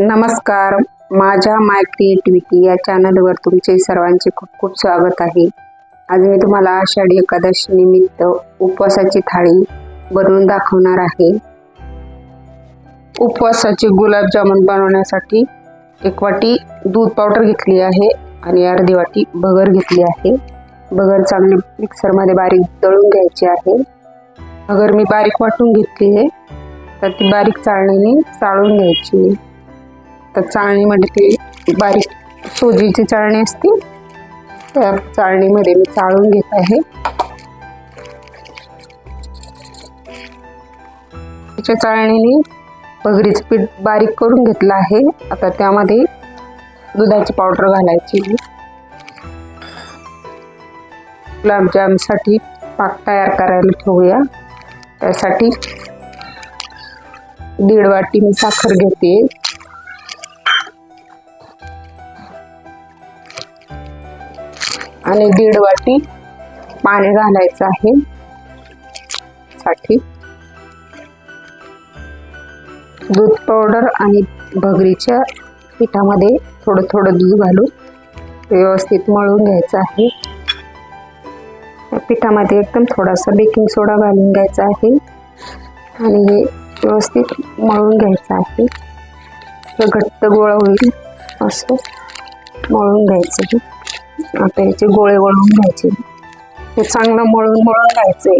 नमस्कार. माझ्या माय क्रिएटिव्हिटी या चॅनलवर तुमचे सर्वांचे खूप खूप स्वागत आहे. आज मी तुम्हाला आषाढी एकादशी निमित्त उपवासाची थाळी बनवून दाखवणार आहे. उपवासाचे गुलाबजामुन बनवण्यासाठी एक वाटी दूध पावडर घेतली आहे आणि अर्धी वाटी भगर घेतली आहे. भगर चांगली मिक्सरमध्ये बारीक दळून घ्यायची आहे. भगर मी बारीक वाटून घेतली आहे. तर ती बारीक चाळणीने चाळून घ्यायची. तर चाळणीमध्ये ती बारीक सोजीची चाळणी असते. त्या चाळणीमध्ये मी चाळून घेत आहे. त्याच्या चाळणीने भगरीचं पीठ बारीक करून घेतलं आहे. आता त्यामध्ये दुधाची पावडर घालायची. गुलाबजामसाठी पाक तयार करायला ठेवूया. त्यासाठी दीड वाटी मी साखर घेते. आणि दीड वाटी पाणी घालायचं आहे. साठी. दूध पावडर आणि भगरीच्या पिठामध्ये थोडं थोडं दूध घालून व्यवस्थित मळून घ्यायचं आहे. पिठामध्ये एकदम थोडासा बेकिंग सोडा घालून घ्यायचा आहे. आणि हे व्यवस्थित मळून घ्यायचं आहे. घट्ट गोळा होईल. असं मळून घ्यायचं हे. आता याचे गोळे वळून घ्यायचे. हे चांगलं मळून मळून घ्यायचे.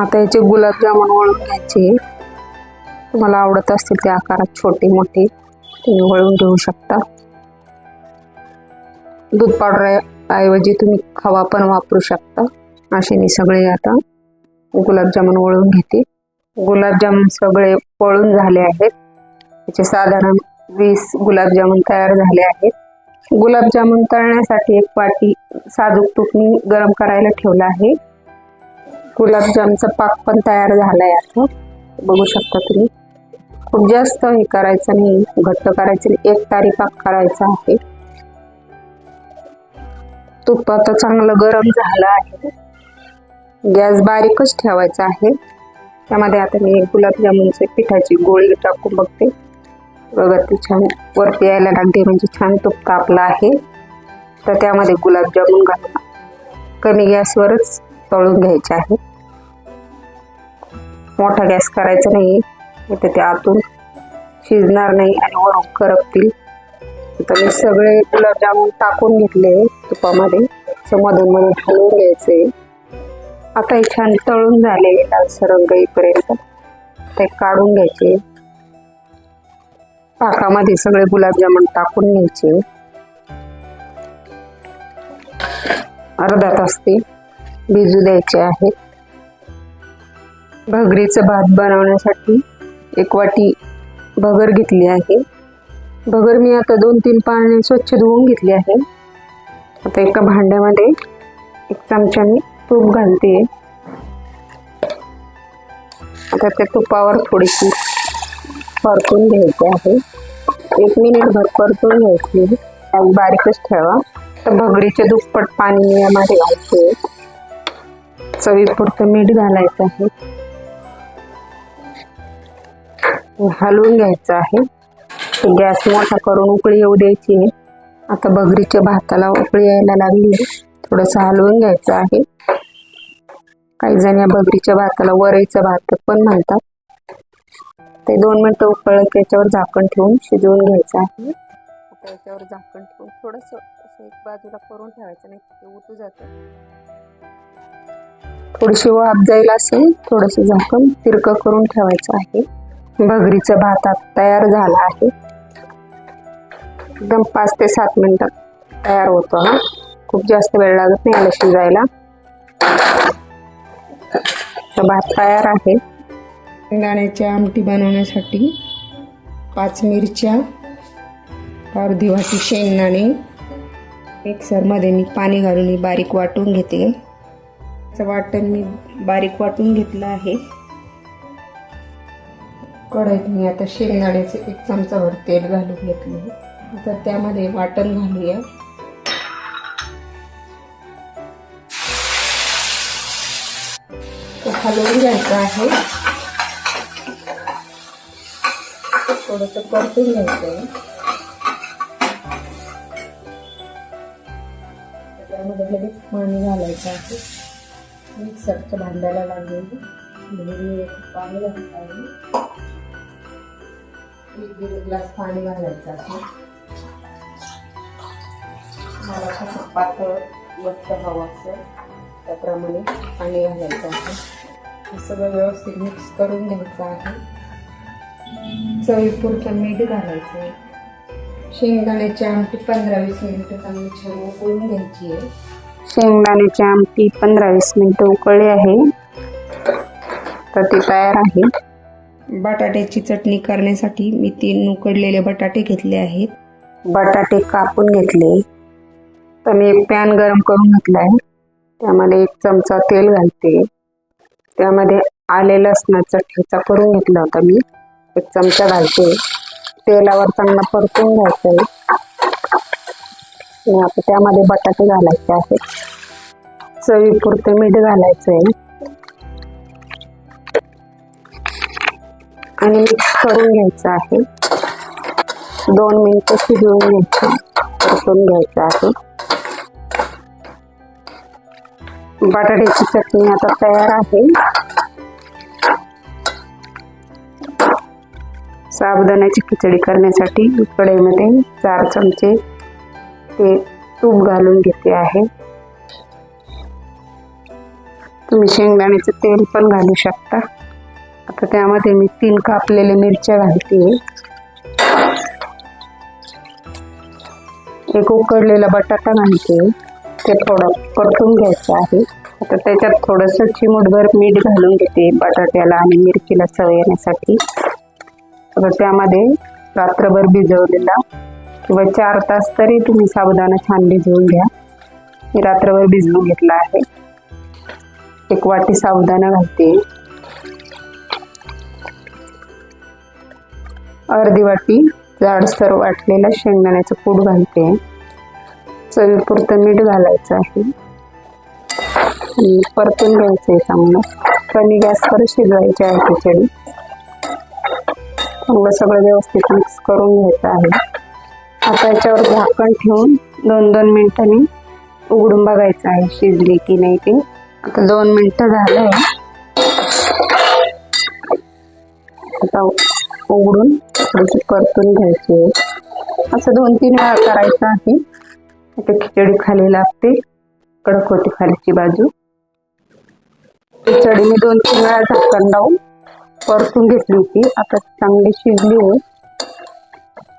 आता याचे गुलाबजामुन वळून घ्यायचे. तुम्हाला आवडत असतील त्या आकारात छोटे मोठे तुम्ही वळून घेऊ शकता. दूध पावडर ऐवजी तुम्ही खवा पण वापरू शकता. असे मी सगळे आता गुलाबजामुन वळून घेते. गुलाबजामुन सगळे वळून झाले आहेत. त्याचे साधारण वीस गुलाबजामुन तयार झाले आहेत. गुलाबजामुन तळण्यासाठी एक वाटी साजूक तूप मी गरम करायला ठेवलं आहे. गुलाबजामचा पाक पण तयार झाला आहे आता. बघू शकता तुम्ही. खूप जास्त हे करायचं नाही. घट्ट करायचं नाही. एक तारी पाक करायचा आहे. तूप आता चांगलं गरम झालं आहे. गॅस बारीकच ठेवायचा आहे. त्यामध्ये आता मी गुलाबजामुनचे पिठाची गोळी टाकून बघते. बघा ती छान वरती यायला लागते म्हणजे छान तूप तापला आहे. तर त्यामध्ये गुलाबजामुन घालून कमी गॅसवरच तळून घ्यायचे आहे. मोठा गॅस करायचा नाही तर ते आतून शिजणार नाही आणि वरून करपतील. तर मी सगळे गुलाबजामुन टाकून घेतले तुपामध्ये. मधून मधून हलवून घ्यायचे. आता हे छान तळून झाले. लालसर रंग येईपर्यंत. ते काढून घ्यायचे. पाकामध्ये सगळे गुलाबजामुन टाकून घ्यायचे. अर्धा तास ते भिजू द्यायचे आहेत. भगरीचं भात बनवण्यासाठी एक वाटी भगर घेतली आहे. भगर मी आता दोन तीन पाण्याने स्वच्छ धुवून घेतली आहे. आता एका भांड्यामध्ये एक चमच्याने तूप घालते. आता त्या तुपावर थोडीशी परतून घ्यायचे आहे. एक मिनिटभर परतून घ्यायची. बारीकच ठेवा. तर भगरीचे दुप्पट पाणी यामध्ये घालते चवीपुरतं मीठ घालायचं आहे. हलवून घ्यायचं आहे. गॅस मोठा करून उकळी येऊ द्यायची. आहे आता भगरीच्या भाताला उकळी यायला लागली. थोडंसं हलवून घ्यायचं आहे. काही जण या भगरीच्या भाताला वरईचं भात पण म्हणतात. ते दोन मिनटं उकळलं की याच्यावर झाकण ठेवून शिजवून घ्यायचं आहे. आता याच्यावर झाकण ठेवून थोडंसं असं एक बाजूला करून ठेवायचं नाही ते उतू जातं. थोडीशी वाफ जाईल असेल थोडंसं झाकण तिरकं करून ठेवायचं आहे. भगरीचा भात आता तयार झाला आहे. एकदम पाच ते सात मिनिटात तयार होतो हा. खूप जास्त वेळ लागत नाही याला शिजायला. भात तयार आहे. शेंगदाण्याची आमटी बनवण्यासाठी पाच मिरच्या अर्धी वाटी शेंगदाणे मिक्सरमध्ये मी पाणी घालून मी बारीक वाटून घेते. त्याचं वाटण मी बारीक वाटून घेतलं आहे. कढईत मी आता शेंगदाण्याचे एक चमचाभर तेल घालून घेतले आता त्यामध्ये वाटण घालूया. तो हलवून घ्यायचं आहे. थोडस परतून घ्यायचं. त्यामध्ये लगेच पाणी घालायचं आहे. मिक्सरचं भांड्याला लागेल. म्हणजे पाणी घालत आहे एक दीड ग्लास पाणी घालायचं आहे. मला कसं पातळ मस्त हवं असं. त्याप्रमाणे पाणी घालायचं आहे. हे सगळं व्यवस्थित मिक्स करून घ्यायचं आहे. चवीपुरतं मीठ घालायचं. शेंगदाण्याची आमटी पंधरा वीस मिनिटं चांगली छान उकळून घ्यायची आहे. शेंगदाण्याची आमटी पंधरा वीस मिनिटं उकळली आहे. तर ती तयार आहे. बटाट्याची चटणी करण्यासाठी मी तीन उकडलेले बटाटे घेतले आहेत. बटाटे कापून घेतले. तर मी एक पॅन गरम करून घेतला आहे त्यामध्ये एक चमचा तेल घालते. त्यामध्ये आले लसणाचा ठेचा करून घेतला होता मी. एक चमचा घालते. तेलावर चांगला परतून घ्यायचं आहे आणि आता त्यामध्ये बटाटे घालायचे आहेत. चवीपुरते मीठ घालायचं आहे आणि मिक्स करून घ्यायचं आहे. दोन मिनिटं शिजवून घ्यायचं. परतून घ्यायचं आहे. बटाट्याची चटणी आता तयार आहे. साबुदाण्याची खिचडी करण्यासाठी कढईमध्ये चार चमचे ते तूप घालून घेते आहे. तुम्ही शेंगदाण्याचं तेल पण घालू शकता. आता त्यामध्ये मी तीन कापलेले मिरच्या घालते. एक उकडलेला बटाटा घालते. ते थोडं परतून घ्यायचं आहे. आता त्याच्यात थोडंसं चिमूटभर मीठ घालून घेते बटाट्याला आणि मिरचीला चव येण्यासाठी. व त्यामध्ये रात्रभर भिजवलेला किंवा चार तास तरी तुम्ही साबुदाणा छान भिजवून घ्या. मी रात्रभर भिजवून घेतला आहे. एक वाटी साबुदाणा घालते. अर्धी वाटी जाडसर वाटलेला शेंगदाण्याचं कूट घालते. चवीपुरतं मीठ घालायचं आहे. आणि परतून घ्यायचं आहे चांगलं कमी गॅसवर शिजवायची आहे खिचडी. चांगलं सगळं व्यवस्थित मिक्स करून घ्यायचं आहे. आता याच्यावर झाकण ठेवून दोन दोन मिनिटांनी उघडून बघायचं आहे शिजली की नाही ते. आता दोन मिनटं झालंय. आता उघडून थोडीशी परतून घ्यायची असं दोन तीन वेळा करायचं आहे. आता खिचडी खाली लागते. कडक होती खालीची बाजू. खिचडी मी दोन तीन वेळा झाकण लावून परतून घेतली होती. आता चांगली शिजली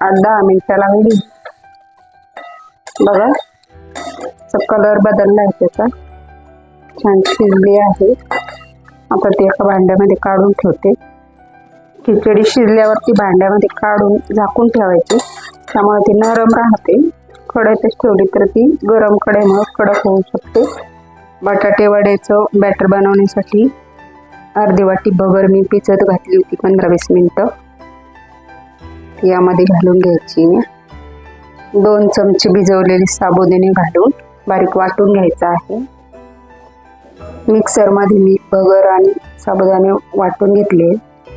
आठ दहा मिनिटाला लागली. बघा. कलर बदलला आहे त्याचा. छान शिजली आहे. आता ती एका भांड्यामध्ये काढून ठेवते. खिचडी शिजल्यावरती भांड्यामध्ये काढून झाकून ठेवायची. त्यामुळे ती नरम राहते. कढईतच ठेवली तर ती गरम कढईमुळे कडक होऊ शकते. बटाटे वड्याचं बॅटर बनवण्यासाठी अर्धी वाटी बगर मी पिचत घातली होती पंधरा वीस मिनटं. यामध्ये घालून घ्यायची दोन चमचे भिजवलेले साबुदाणे घालून बारीक वाटून घ्यायचं आहे. मिक्सरमध्ये मी बगर आणि साबुदाणे वाटून घेतले.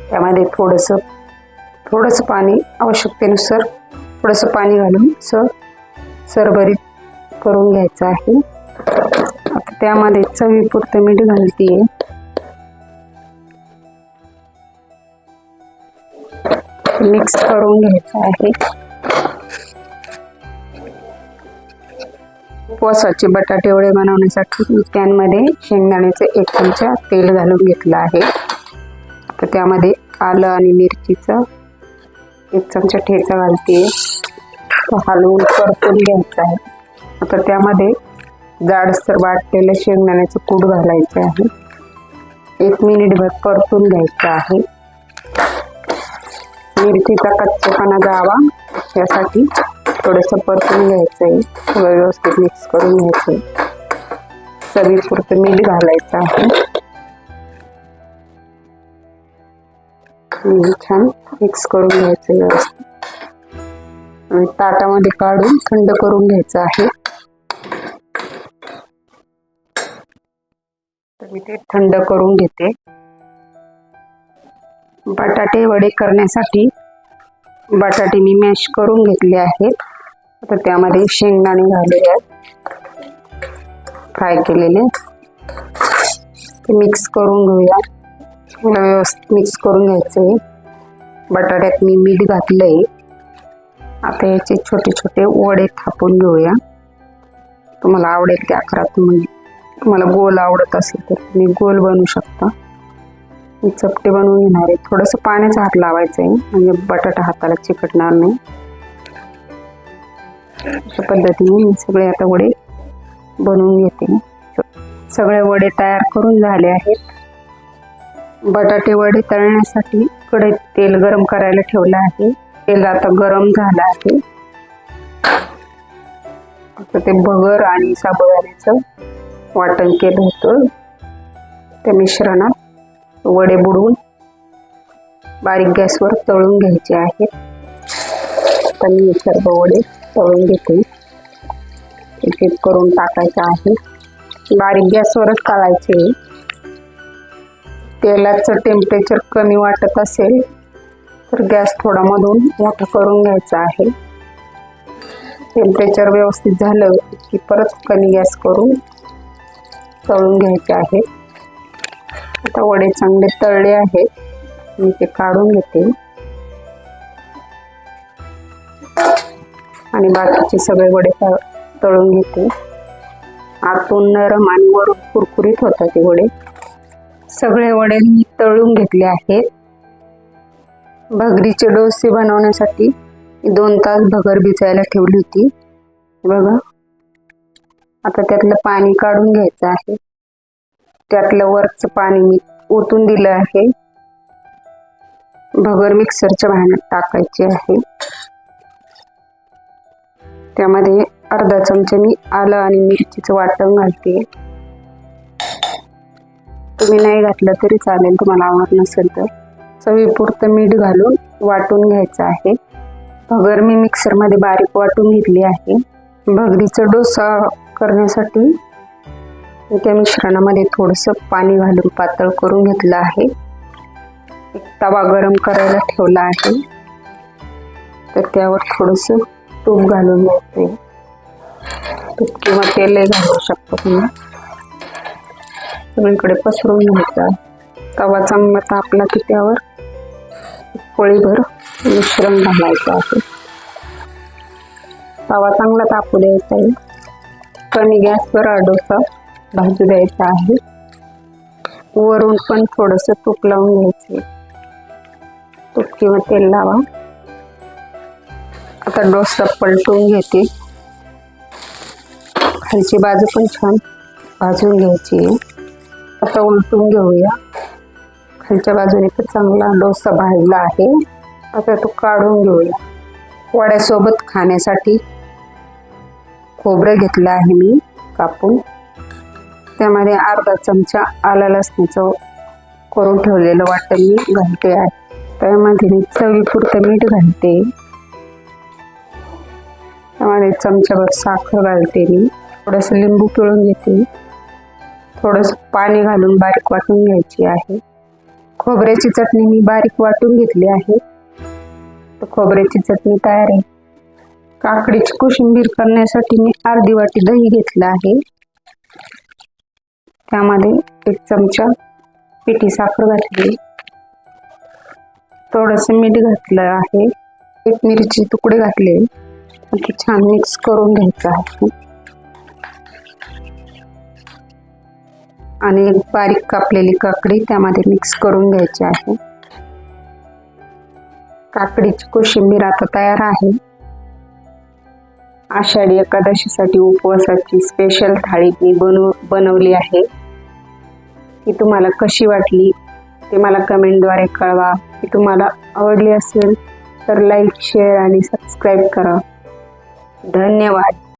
त्यामध्ये थोडंसं थोडंसं पाणी आवश्यकतेनुसार थोडंसं पाणी घालून सर सरभरीत करून घ्यायचं आहे. त्यामध्ये चवीपुरतं मीठ घालते आहे मिक्स करून घ्यायचं आहे. उपवासाचे बटाटे वडे बनवण्यासाठी मी पॅनमध्ये शेंगदाण्याचं एक चमचा तेल घालून घेतलं आहे. तर त्यामध्ये आलं आणि मिरचीचं एक चमचा ठेचा घालते. हलवून परतून घ्यायचं आहे. आता त्यामध्ये जाडसर वाटलेलं शेंगदाण्याचं कूट घालायचं आहे. एक मिनिटभर परतून घ्यायचं आहे. मिरचीचा कच्चेपणा जावा यासाठी थोडंसं परतून घ्यायचं आहे सगळं व्यवस्थित मिक्स करून घ्यायचं आहे चवीपुरतं मीठ घालायचं आहे. छान मिक्स करून घ्यायचं व्यवस्थित. आणि ताटामध्ये काढून थंड करून घ्यायचं आहे. तर मी ते थंड करून घेते. बटाटे वडे करण्यासाठी बटाटे मी मॅश करून घेतले आहेत. आता त्यामध्ये शेंगदाणे घालूया. फ्राय केलेले. ते मिक्स करून घेऊया. मला व्यवस्थित मिक्स करून घ्यायचं आहे. बटाट्यात मी मीठ घातलं आहे आता याचे छोटे छोटे वडे थापून घेऊया. तुम्हाला आवडेल त्या आकारात तुम्ही तुम्हाला गोल आवडत असेल तर तुम्ही गोल बनवू शकता. मी चपटे बनवून घेणार आहे. थोडंसं पाण्याचा हात लावायचं आहे. म्हणजे बटाटा हाताला चिकटणार नाही. अशा पद्धतीने मी सगळे आता वडे बनवून घेते. सगळे वडे तयार करून झाले आहेत. बटाटे वडे तळण्यासाठी कडे तेल गरम करायला ठेवलं आहे. तेल आता गरम झालं आहे. आता ते भगर आणि साबुदाण्याचं वाटण केलं होतं. त्या मिश्रणात वडे बुडवून बारीक गॅसवर तळून घ्यायचे आहेत. तर मी सर्व वडे तळून घेते एक एक करून टाकायचं आहे. बारीक गॅसवरच तळायचे. तेलाचं टेम्परेचर कमी वाटत असेल तर गॅस थोडा मधून मोठा करून घ्यायचा आहे. टेम्परेचर व्यवस्थित झालं की परत कमी गॅस करून तळून घ्यायचे आहे. आता वडे चांगले तळले आहेत. मी ते काढून घेते. आणि बाकीचे सगळे वडे तळून घेते. आतून नरम आणि वरून कुरकुरीत होतात ते वडे. सगळे वडे मी तळून घेतले आहेत. भगरीचे डोसे बनवण्यासाठी दोन तास भगर भिजायला ठेवली होती. बघा. आता त्यातलं पाणी काढून घ्यायचं आहे. त्यातलं वरचं पाणी मी ओतून दिलं आहे. भगर मिक्सरच्या भांड्यात टाकायचे आहे. त्यामध्ये अर्धा चमचा मी आलं आणि मिरचीचं वाटण घालते. तुम्ही नाही घातलं तरी चालेल तुम्हाला आवडत नसेल तर. चवीपुरतं मीठ घालून वाटून घ्यायचं आहे. भगर मी मिक्सरमध्ये बारीक वाटून घेतली आहे. भगरीचा डोसा करण्यासाठी त्या मिश्रणामध्ये थोडंसं पाणी घालून पातळ करून घेतलं आहे. एक तवा गरम करायला ठेवला आहे. तर त्यावर थोडंसं तूप घालून घ्यायचं. तूप किंवा तेल घालू शकतो तुम्ही. सगळीकडे पसरून घ्यायचा. तवा चांगला तापला की त्यावर पोळीभर मिश्रण घालायचं आहे. तवा चांगला तापू द्यायचा आहे. कमी गॅसवर हा भाजू द्यायचं आहे. वरून पण थोडंसं तूप लावून घ्यायचं. तूप किंवा तेल लावा. आता डोसा पलटून घेते. खालची बाजू पण छान भाजून घ्यायची. आता उलटून घेऊया. खालच्या बाजूने पण चांगला डोसा भाजला आहे. आता तो काढून घेऊया. वड्यासोबत खाण्यासाठी खोबरं घेतलं आहे मी कापून. त्यामध्ये अर्धा चमचा आला लसणाचं करून ठेवलेलं वाटण मी घालते आहे. त्यामध्ये मी चवीपुरतं मीठ घालते. त्यामध्ये चमच्याभर साखर घालते मी. थोडंसं लिंबू पिळून घेते. थोडंसं पाणी घालून बारीक वाटून घ्यायची आहे. खोबऱ्याची चटणी मी बारीक वाटून घेतली आहे. तर खोबऱ्याची चटणी तयार आहे. काकडीची कोशिंबीर करण्यासाठी मी अर्धी वाटी दही घेतलं आहे. त्यामध्ये एक चमचा पिठी साखर घातली. थोडंसं मीठ घातलं आहे. एक मिरची तुकडे घातले. ते छान मिक्स करून घ्यायचं आहे. आणि एक बारीक कापलेली काकडी त्यामध्ये मिक्स करून घ्यायची आहे. काकडीची कोशिंबीर आता तयार आहे. आषाढी एकादशीसाठी उपवासाची स्पेशल थाळी मी बनव बनवली आहे. ती तुम्हाला कशी वाटली ते मला कमेंटद्वारे कळवा. ती तुम्हाला आवडली असेल तर लाईक शेअर आणि सबस्क्राईब करा. धन्यवाद.